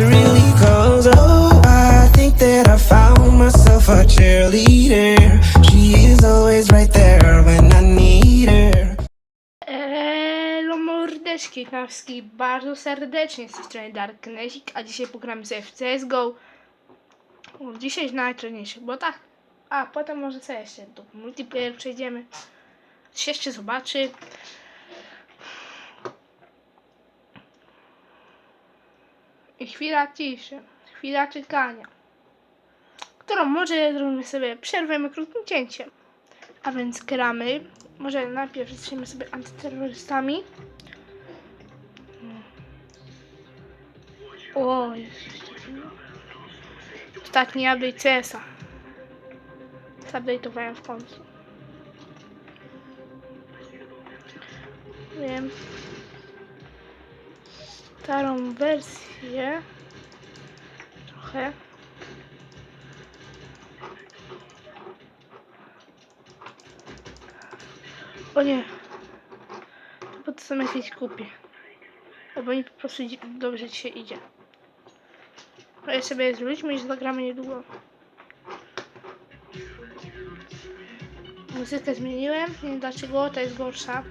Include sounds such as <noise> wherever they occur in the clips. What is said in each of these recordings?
to really close. Oh, I think that I found myself a cheerleader. She is always right there when I need her. Mordeczki knawski, bardzo serdecznie z tej strony Darknesik, a dzisiaj pogramy sobie w CSGO. O, Dzisiaj najtrudniejszy, bo tak, a potem może sobie jeszcze do multiplayer przejdziemy. Się jeszcze zobaczy. Chwila ciszy, chwila czekania, którą może zrobimy sobie przerwę krótkim cięciem. A więc gramy. Może najpierw jesteśmy sobie antyterrorystami. O, jest jeszcze chwila. Ostatni update CS-a. Zupdate'owałem w końcu. Wiem. Starą wersję. Trochę. O nie. To po są jakieś kupię. Albo mi po prostu dobrze dzisiaj idzie. A ja sobie z ludźmi już zagramy niedługo. Muzykę zmieniłem, nie wiem dlaczego, to jest gorsza.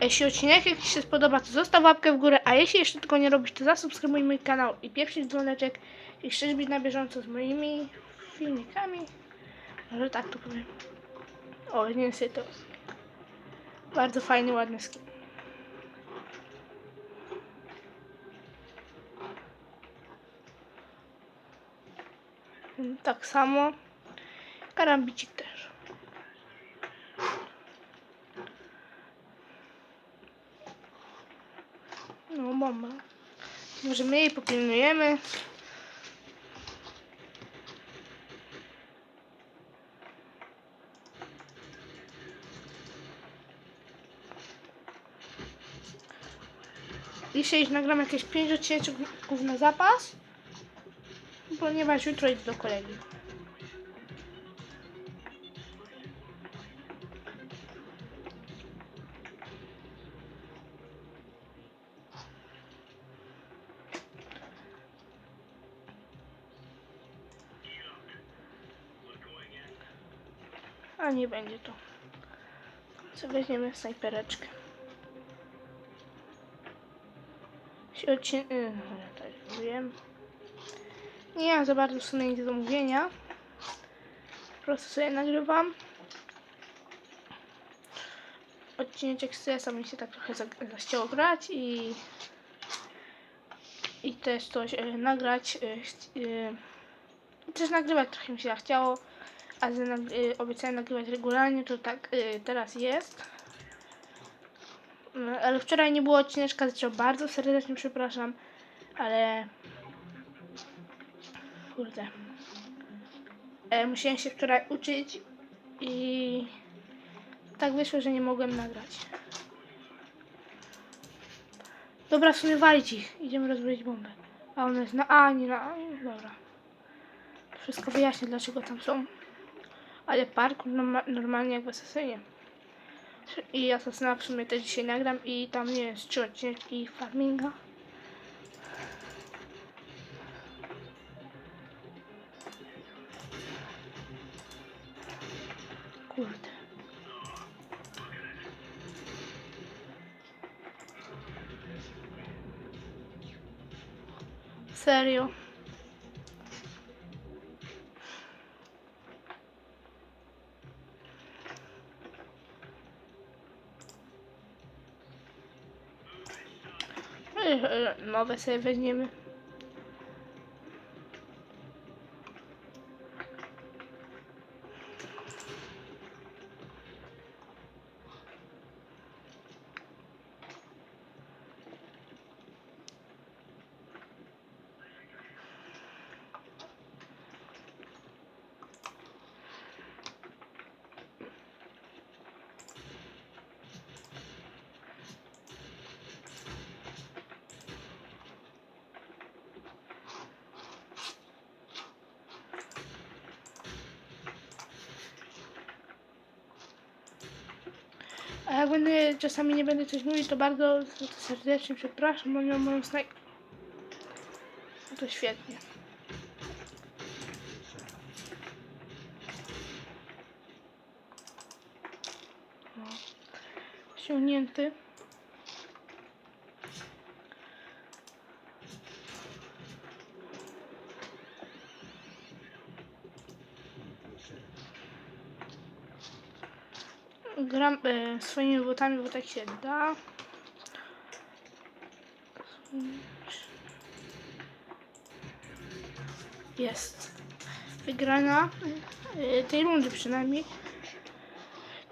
Jeśli odcinek jakiś się spodoba, to zostaw łapkę w górę, a jeśli jeszcze tego nie robisz, to zasubskrybuj mój kanał i pieprzyć dzwoneczek i chcesz być na bieżąco z moimi filmikami. Może tak to powiem. O, nie to. Bardzo fajny, ładny skin. Tak samo. Karambicik też. No, bomba. Może my jej popilnujemy. Dzisiaj nagram jakieś 5 odcinków na zapas, ponieważ jutro idę do kolegi. A nie będzie to. Co weźmiemy snajpereczkę. Się odcin... Yy, tak wiem. Nie mam za bardzo w sumie nic do mówienia. Po prostu sobie nagrywam. Odcinek z CS-a mi się tak trochę za- zachciało grać i... I też coś e, nagrać. Chci- e, też nagrywać trochę mi się chciało. A że nag- e, obiecałem nagrywać regularnie, to tak e, teraz jest. No, ale wczoraj nie było odcineczka, za co bardzo serdecznie przepraszam, ale kurde. E, musiałem się wczoraj uczyć i tak wyszło, że nie mogłem nagrać. Dobra, w sumie walić ich. Idziemy rozbroić bombę. A ona jest na A, nie na A. Dobra. Wszystko wyjaśnię, dlaczego tam są. Ale parkour norma- normalnie jak w Assassinie. I Assassina w sumie też dzisiaj nagram i tam nie jest trzy odcinki farminga. Kurde. Serio. Nowe sobie weźmiemy. A jak będę czasami nie będę coś mówić, to bardzo serdecznie przepraszam, bo miałam moją snajpę. No to świetnie. No. Ściągnięty. Gram e, swoimi botami, bo tak się da. Jest. Wygrana e, tej rundy przynajmniej.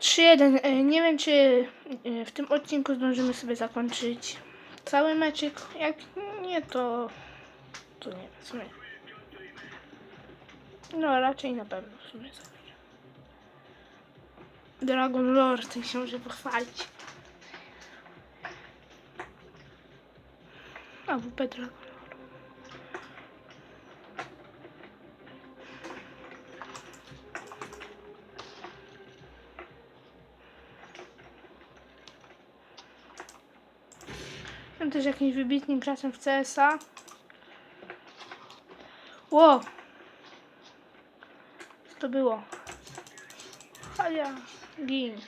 3-1. E, Nie wiem, czy e, w tym odcinku zdążymy sobie zakończyć cały meczyk. Jak nie, to, to nie wiem. No, raczej na pewno w sumie. Dragon Lord, się może pochwalić. AWP Dragon Lord. Jestem też jakimś wybitnym graczem w CS-a. Ło! Co to było? A ja, gin.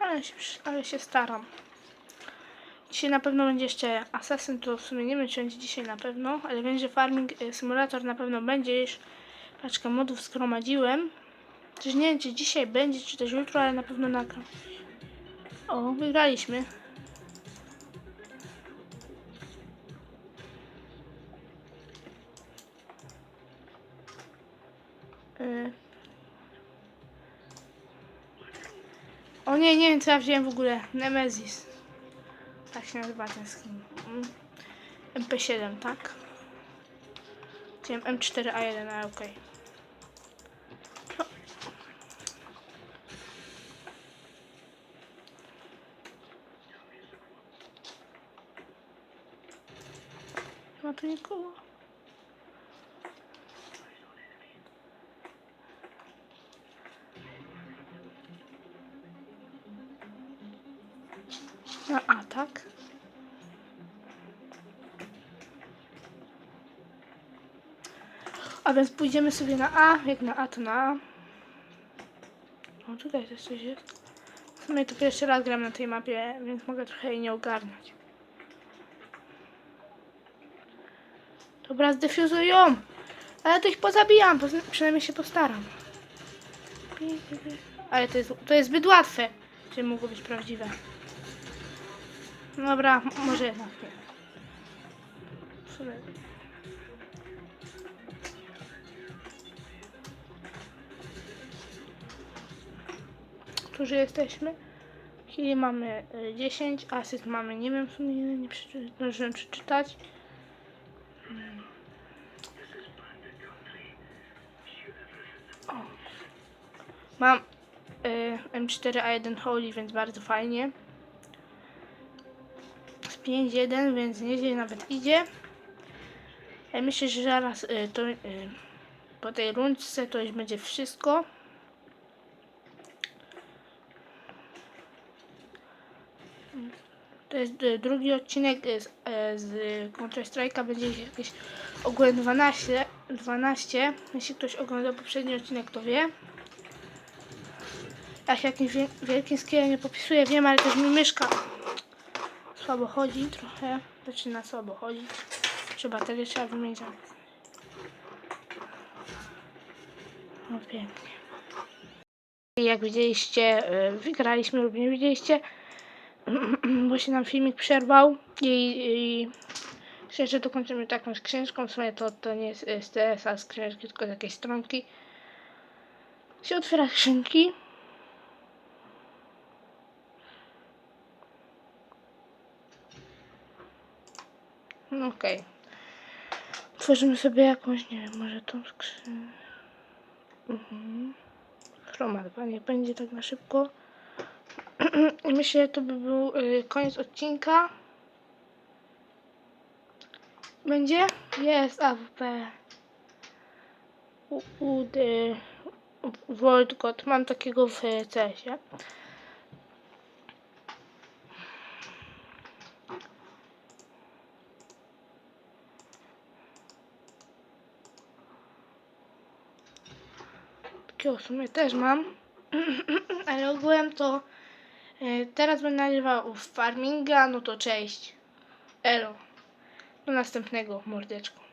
Ale się, ale się staram. Dzisiaj na pewno będzie jeszcze Assassin, to w sumie nie wiem, czy będzie dzisiaj na pewno, ale wiem, że Farming e, Simulator na pewno będzie, już paczkę modów zgromadziłem. Też nie wiem, czy dzisiaj będzie, czy też jutro, ale na pewno nagram. O, wygraliśmy. Y. O nie, nie wiem co ja wziąłem w ogóle. Nemesis. Tak się nazywa ten skin. Mm. MP7, tak? Wziąłem M4A1, ale okej. No. Ma tu. Na A, tak? A więc pójdziemy sobie na A. Jak na A, to na A. O, tutaj też coś jest. W sumie to pierwszy raz gram na tej mapie, więc mogę trochę jej nie ogarniać. Dobra, zdefuzuj ją! Ale to ich pozabijam, pozna- przynajmniej się postaram. Ale to jest, to jest zbyt łatwe, żeby mogło być prawdziwe. Dobra, może jednak nie. Tu, że jesteśmy. Chwili mamy y, 10, asyst mamy, nie wiem w sumie nie przeczy- zdążyłem przeczytać. Mam y, M4A1 Holy, więc bardzo fajnie. Z 5-1, więc nieźle nawet idzie. Ja myślę, że zaraz y, to, y, po tej rundce to już będzie wszystko. To jest y, drugi odcinek z, z Counter Strike'a. Będzie jakieś ogółem 12, 12. Jeśli ktoś oglądał poprzedni odcinek, to wie. Ja się jakimś wie- wielkim skillem nie popisuję, wiem, ale też mi myszka słabo chodzi trochę. Zaczyna słabo chodzić. Czy baterię trzeba wymienić. No pięknie. Jak widzieliście, y, wygraliśmy lub nie widzieliście, <clears throat> bo się nam filmik przerwał i, i szczerze to kończymy taką skrzyneczką. W sumie to, to nie jest z TS-a skrzyneczki, tylko z jakiejś stronki. Się otwiera skrzynki. Okej. Tworzymy sobie jakąś, nie wiem, może tą skrzynkę. Mhm. Chroma nie będzie tak na szybko. <clears throat> Myślę, że to by był y, koniec odcinka. Będzie? Jest AWP. U, ud, y, World God. Mam takiego w CS-ie. Takiego w sumie też mam. <clears throat> Ale ogółem to y, teraz będę nagrywał farminga, no to cześć. Elo. Do następnego, mordeczko.